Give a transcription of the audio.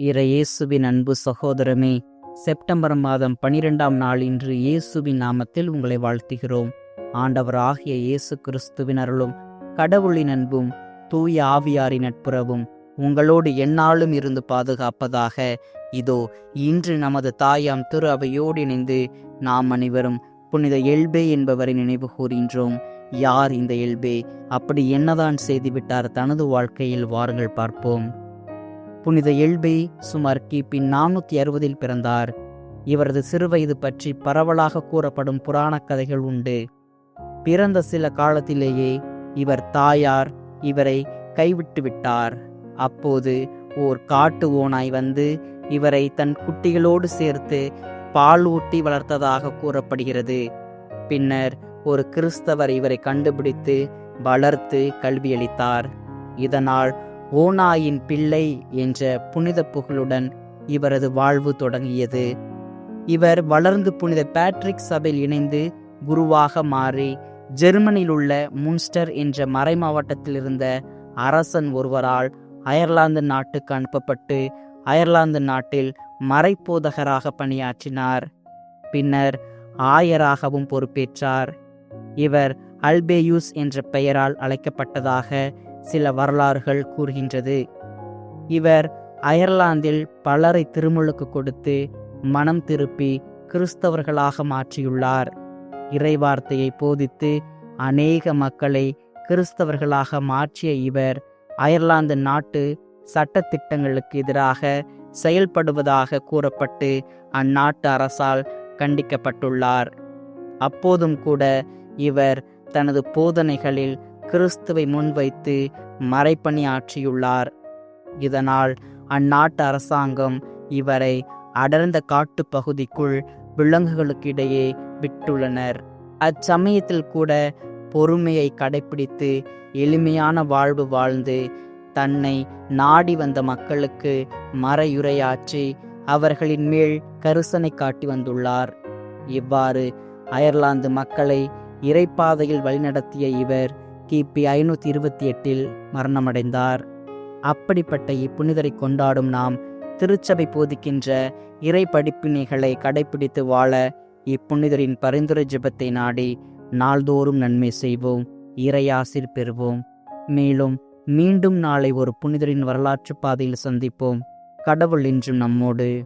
இறை இயேசுவின் அன்பு சகோதரமே செப்டம்பர் மாதம் பனிரெண்டாம் நாள் இன்று இயேசுவின் நாமத்தில் உங்களை வாழ்த்துகிறோம். ஆண்டவர் ஆகிய இயேசு கிறிஸ்துவின் அருளும் கடவுளின் அன்பும் தூய ஆவியாரின் நட்புறவும் உங்களோடு எந்நாளும் இருந்து பாதுகாப்பதாக. இதோ இன்று நமது தாயாம் திரு அவையோடு இணைந்து நாம் அனைவரும் புனித எல்பே என்பவரை நினைவு கூறுகின்றோம் யார் இந்த எல்பே? அப்படி என்னதான் செய்துவிட்டார் தனது வாழ்க்கையில்? வாருங்கள் பார்ப்போம். புனித எல்பே சுமார் கிபி நானூற்றி அறுபதில் பிறந்தார். இவரது சிறுவயது பற்றி பரவலாக கூறப்படும் புராணக் கதைகள் உண்டு. பிறந்த சில காலத்திலேயே இவர் தாயார் இவரை கைவிட்டு விட்டார். அப்போது ஓர் காட்டு ஓனாய் வந்து இவரை தன் குட்டிகளோடு சேர்த்து பால் ஊட்டி வளர்த்ததாக கூறப்படுகிறது. பின்னர் ஒரு கிறிஸ்தவர் இவரை கண்டுபிடித்து வளர்த்து கல்வியளித்தார். இதனால் ஓனாயின் பிள்ளை என்ற புனித புகழுடன் இவரது வாழ்வு தொடங்கியது. இவர் வளர்ந்து புனித பேட்ரிக் சபையில் இணைந்து குருவாக மாறி ஜெர்மனியில் உள்ள முன்ஸ்டர் என்ற மறைமாவட்டத்தில் இருந்த அரசன் ஒருவரால் அயர்லாந்து நாட்டுக்கு அனுப்பப்பட்டு அயர்லாந்து நாட்டில் மறைப்போதகராக பணியாற்றினார். பின்னர் ஆயராகவும் பொறுப்பேற்றார். இவர் அல்பேயூஸ் என்ற பெயரால் அழைக்கப்பட்டதாக சில வரலாறுகள் கூறுகின்றது. இவர் அயர்லாந்தில் பலரை திருமுழுக்கு கொடுத்து மனம் திருப்பி கிறிஸ்தவர்களாக மாற்றியுள்ளார். இறைவார்த்தையை போதித்து அநேக மக்களை கிறிஸ்தவர்களாக மாற்றிய இவர் அயர்லாந்து நாட்டு சட்டத்திட்டங்களுக்கு எதிராக செயல்படுவதாக கூறப்பட்டு அந்நாட்டு அரசால் கண்டிக்கப்பட்டுள்ளார். அப்போதும் கூட இவர் தனது போதனைகளில் கிறிஸ்துவை முன்வைத்து மறைப்பணியாற்றியுள்ளார் இதனால் அந்நாட்டு அரசாங்கம் இவரை அடர்ந்த காட்டுப் பகுதிக்குள் விலங்குகளுக்கிடையே விட்டுள்ளனர். அச்சமயத்தில் கூட பொறுமையை கடைபிடித்து எளிமையான வாழ்வு வாழ்ந்து தன்னை நாடி வந்த மக்களுக்கு மறையுரையாற்றி அவர்களின் மேல் கரிசனை காட்டி வந்துள்ளார். இவ்வாறு அயர்லாந்து மக்களை இறைப்பாதையில் வழிநடத்திய இவர் கிபி ஐநூற்றி இருபத்தி எட்டில் மரணமடைந்தார். அப்படிப்பட்ட இப்புனிதரை கொண்டாடும் நாம் திருச்சபை போதிக்கின்ற இறை படிப்பினைகளை கடைபிடித்து வாழ இப்புனிதரின் பரிந்துரை ஜெபத்தை நாடி நாள்தோறும் நன்மை செய்வோம் இறையாசிர் பெறுவோம். மேலும் மீண்டும் நாளை ஒரு புனிதரின் வரலாற்று பாதையில் சந்திப்போம். கடவுள் என்றும் நம்மோடு.